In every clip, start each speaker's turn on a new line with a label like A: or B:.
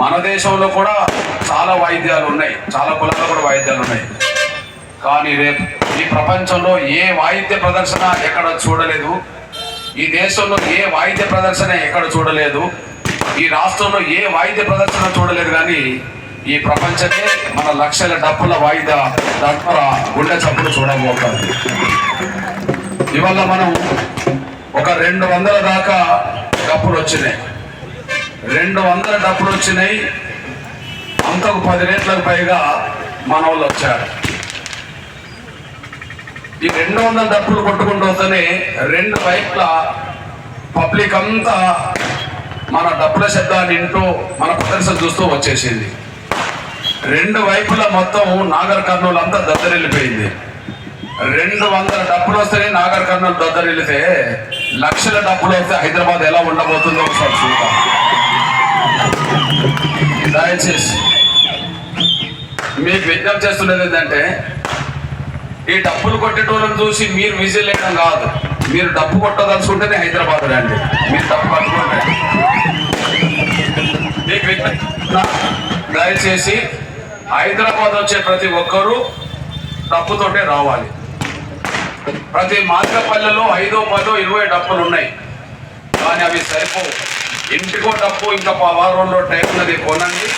A: మన దేశంలో కూడా చాలా వాయిద్యాలు ఉన్నాయి. చాలా కులాల్లో కూడా వాయిద్యాలు ఉన్నాయి. కానీ రేపు ఈ ప్రపంచంలో ఏ వాయిద్య ప్రదర్శన ఎక్కడ చూడలేదు ఈ దేశంలో ఏ వాయిద్య ప్రదర్శన ఎక్కడ చూడలేదు ఈ రాష్ట్రంలో ఏ వాయిద్య ప్రదర్శన చూడలేదు కానీ ఈ ప్రపంచమే మన లక్షల డప్పుల వాయిద్య దగ్గర గుండె చప్పుడు చూడబోతుంది. ఇవాళ మనం ఒక రెండు వందల దాకా డప్పులు వచ్చినాయి. రెండు వందల డబ్బులు వచ్చినాయి. అంతకు పది రేట్లకు పైగా మన వాళ్ళు వచ్చారు. ఈ రెండు వందల డబ్బులు కొట్టుకుంటూ వస్తేనే రెండు వైపుల పబ్లిక్ అంతా మన డబ్బుల శబ్దాన్ని వింటూ మన ప్రదర్శన చూస్తూ వచ్చేసింది. రెండు వైపుల మొత్తం నాగర్ కర్నూలు అంతా దద్దరిల్లిపోయింది. రెండు వందల డబ్బులు వస్తేనే నాగర్ కర్నూలు దద్దరిల్లితే లక్షల డబ్బులు వస్తే హైదరాబాద్ ఎలా ఉండబోతుందో ఒకసారి చూద్దాం. దయచేసి మీకు విజ్ఞప్తి చేస్తున్నది ఏంటంటే ఈ డబ్బులు కొట్టేటోళ్ళని చూసి మీరు విజిల్ వేయడం కాదు. మీరు డబ్బు కొట్టదలుచుకుంటేనే హైదరాబాద్ రండి. మీరు డప్పు కట్టుకుంటే మీకు విజ్ఞప్తి దయచేసి హైదరాబాద్ వచ్చే ప్రతి ఒక్కరూ డప్పుతోటే రావాలి. ప్రతి మార్గపల్లెలో ఐదో పదో ఇరవై డబ్బులు ఉన్నాయి కానీ అవి సరిపోవు. ఇంటికో డబ్బు ఇంకా వారం రోజుల్లో టైం ఉన్నది కొనండి.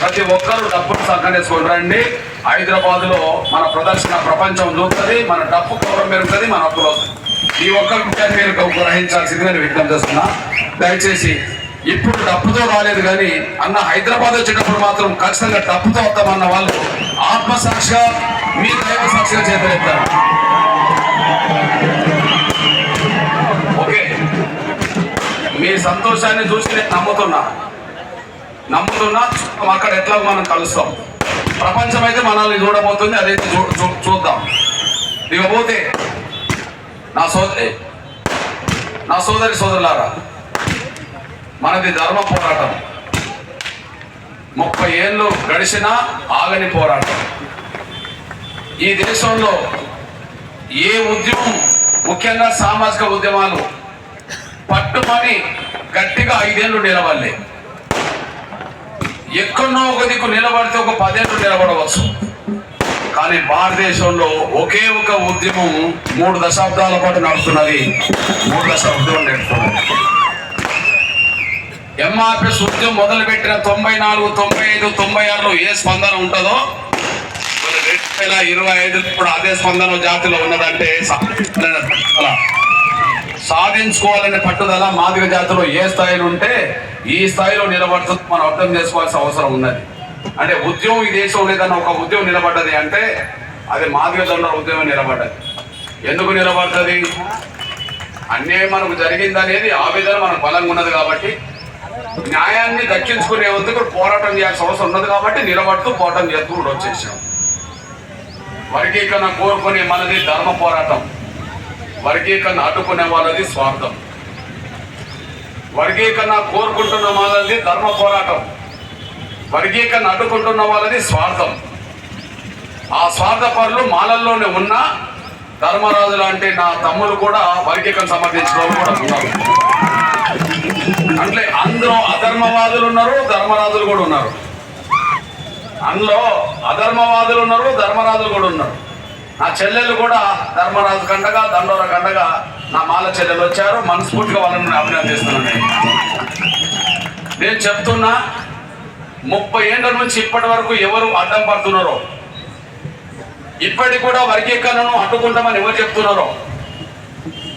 A: ప్రతి ఒక్కరూ డబ్బులు సంకనేసుకొని రండి. హైదరాబాద్లో మన ప్రదర్శన ప్రపంచం చూస్తుంది మన డబ్బు గౌరవం పెరుగుతుంది మన అప్పులు అవుతుంది ఈ ఒక్క విషయాన్ని మీరు గ్రహించాల్సింది నేను విజ్ఞప్తి చేస్తున్నా. దయచేసి ఇప్పుడు డబ్బుతో రాలేదు కానీ అన్న హైదరాబాద్ వచ్చేటప్పుడు మాత్రం ఖచ్చితంగా డబ్బుతో వస్తామన్న వాళ్ళు ఆత్మసాక్షిగా మీ దైవ సాక్షిగా చేతలేస్తారు సంతోషాన్ని చూసి నేను నమ్ముతున్నా. నమ్ముతున్నా అక్కడ ఎట్లా మనం కలుస్తాం. ప్రపంచం అయితే మనల్ని చూడబోతుంది అదే చూ- చూద్దాం. ఇకపోతే నా సోదరి నా సోదరి సోదరులారా మనది ధర్మ పోరాటం. ముప్పై ఏళ్ళు గడిచినా ఆగని పోరాటం. ఈ దేశంలో ఏ ఉద్యమం ముఖ్యంగా సామాజిక ఉద్యమాలు పట్టుమని గట్టిగా ఐదేళ్ళు నిలబడలే. ఎక్కడో ఒక దిక్కు నిలబడితే ఒక పదేళ్ళు నిలబడవచ్చు. కానీ భారతదేశంలో ఒకే ఒక ఉద్యమం మూడు దశాబ్దాల పాటు నడుస్తున్నది. మూడు దశాబ్దం నడుస్తున్నది. ఎంఆర్పిఎస్ ఉద్యమం మొదలుపెట్టిన తొంభై నాలుగు తొంభై ఐదు తొంభై ఆరులో ఏ స్పందన ఉంటుందో రెండు వేల ఇరవై ఐదు ఇప్పుడు అదే స్పందన జాతిలో ఉన్నదంటే సాధించుకోవాలనే పట్టుదల మాదిగ జాతిలో ఏ స్థాయిలో ఉంటే ఈ స్థాయిలో నిలబడుతుంది మనం అర్థం చేసుకోవాల్సిన అవసరం ఉన్నది. అంటే ఉద్యమం ఈ దేశం లేదన్న ఒక ఉద్యమం నిలబడ్డది అంటే అది మాదిగ జొన్న ఉద్యమం నిలబడ్డది. ఎందుకు నిలబడుతుంది అన్యాయం మనకు జరిగింది అనేది ఆవేదన మనకు బలంగా ఉన్నది కాబట్టి న్యాయాన్ని దక్కించుకునే వంతుకు పోరాటం చేయాల్సిన అవసరం ఉన్నది కాబట్టి నిలబడుతూ పోరాటం చేస్తూ కూడా వచ్చేసాం. వర్గీకరణ కోరుకునే మనది ధర్మ పోరాటం. వర్గీకరణ అడ్డుకునే వాళ్ళది స్వార్థం. వర్గీకరణ కోరుకుంటున్న వాళ్ళది ధర్మ పోరాటం. వర్గీకరణ అడ్డుకుంటున్న వాళ్ళది స్వార్థం. ఆ స్వార్థ పనులు మాలల్లోనే ఉన్న ధర్మరాజు లాంటి నా తమ్ములు కూడా వర్గీకరణ సమర్థించిన వాళ్ళు కూడా ఉన్నారు. అంటే అందులో అధర్మవాదులు ఉన్నారు ధర్మరాజులు కూడా ఉన్నారు. అందులో అధర్మవాదులు ఉన్నారు ధర్మరాజులు కూడా ఉన్నారు. నా చెల్లెలు కూడా ధర్మరాజు కండగా దండోర కండగా నా మాల చెల్లెలు వచ్చారు మనస్ఫూర్తిగా వాళ్ళని అభినందిస్తున్నాను నేను. చెప్తున్నా ముప్పై ఏళ్ళ నుంచి ఇప్పటి వరకు ఎవరు అడ్డం పడుతున్నారో ఇప్పటికి కూడా వర్గీకరణను అడ్డుకుంటామని ఎవరు చెప్తున్నారో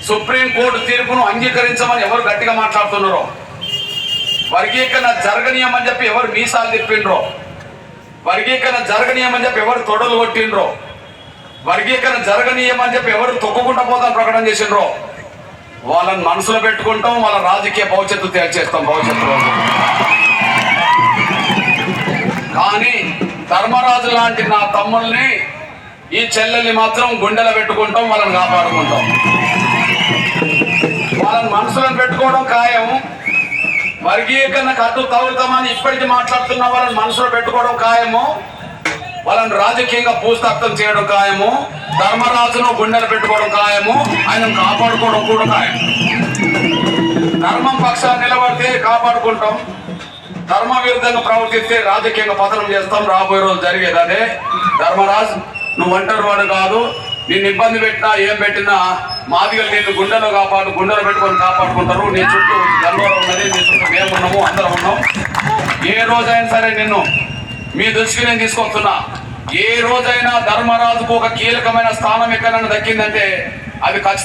A: సుప్రీం కోర్టు తీర్పును అంగీకరించమని ఎవరు గట్టిగా మాట్లాడుతున్నారో వర్గీకరణ జరగనీయమని చెప్పి ఎవరు మీసాలు తిప్పిండ్రో వర్గీకరణ జరగనీయమని చెప్పి ఎవరు తొడలు కొట్టిండ్రో వర్గీకరణ జరగనీయమని చెప్పి ఎవరు తొక్కుకుండా పోతాం ప్రకటన చేసిండ్రో? వాళ్ళని మనసులో పెట్టుకుంటాం వాళ్ళ రాజకీయ భవిష్యత్తు తేల్చేస్తాం భవిష్యత్తులో. కానీ ధర్మరాజు లాంటి నా తమ్ముల్ని ఈ చెల్లెల్ని మాత్రం గుండెలో పెట్టుకుంటాం వాళ్ళని కాపాడుకుంటాం. వాళ్ళని మనసులో పెట్టుకోవడం ఖాయం. వర్గీకరణ కట్టు తగులుతామని ఇప్పటికీ మాట్లాడుతున్న వాళ్ళని మనసులో పెట్టుకోవడం ఖాయము. వాళ్ళని రాజకీయంగా పూస్తక్తం చేయడం ఖాయము ధర్మరాజును గుండెలు పెట్టుకోవడం ఖాయము ఆయన కాపాడుకోవడం కూడా ఖాయం. ధర్మం పక్షాన్ని నిలబడితే కాపాడుకుంటాం. ధర్మ విరుద్ధంగా ప్రవర్తిస్తే రాజకీయంగా పతనం చేస్తాం. రాబోయే రోజు జరిగేది అదే. ధర్మరాజ్ నువ్వు ఒంటరి వాడు కాదు. నిన్ను ఇబ్బంది పెట్టినా ఏం పెట్టినా మాదిగలు నేను గుండెలో కాపాడు గుండెలు పెట్టుకొని కాపాడుకుంటారు. నీ చుట్టూ గల్వరం ఉన్నది నీ చుట్టూ మేము ఉన్నాము అందరం ఉన్నాం. ఏ రోజైనా సరే నిన్ను మీ దృష్టికి నేను తీసుకొస్తున్నా. ఏ రోజైనా ధర్మరాజుకు ఒక కీలకమైన స్థానం ఎక్కడైనా దక్కిందంటే అది ఖచ్చితంగా